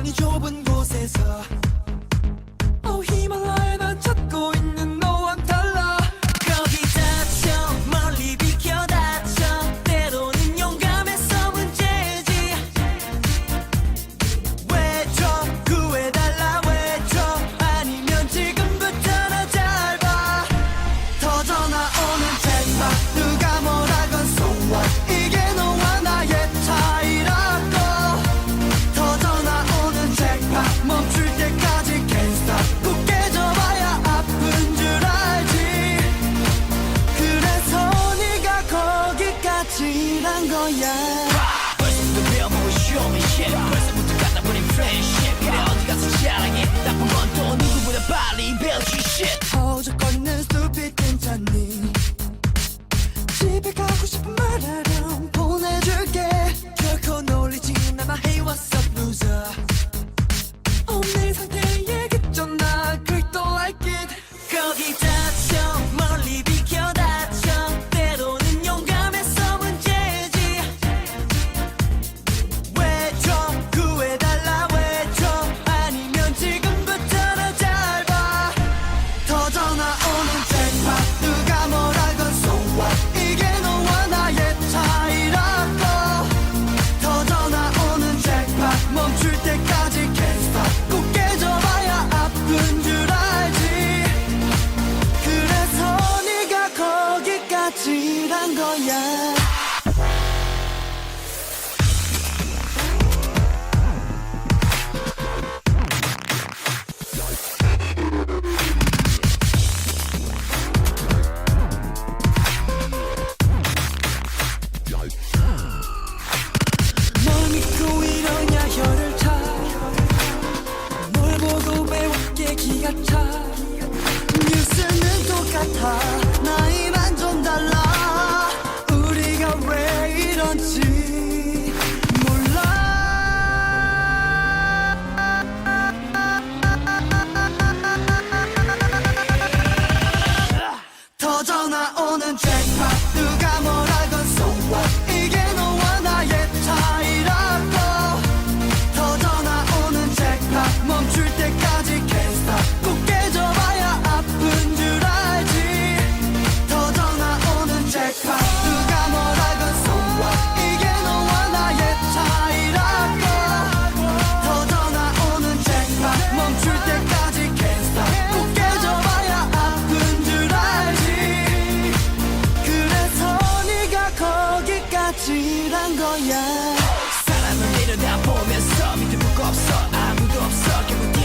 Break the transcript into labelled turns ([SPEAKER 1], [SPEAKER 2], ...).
[SPEAKER 1] 你就滚过 거야.
[SPEAKER 2] 벌써부터 배워보고 show me shit 벌써부터 갖다버린 friendship 그래 어디 가서 자랑해. 나쁜 건또 누구보다 빨리 배우지 shit.
[SPEAKER 1] 허우적거리는 what? got 난 거야.
[SPEAKER 2] 사람을 내려다보면서 믿음 없어. 아무도 없어. 결국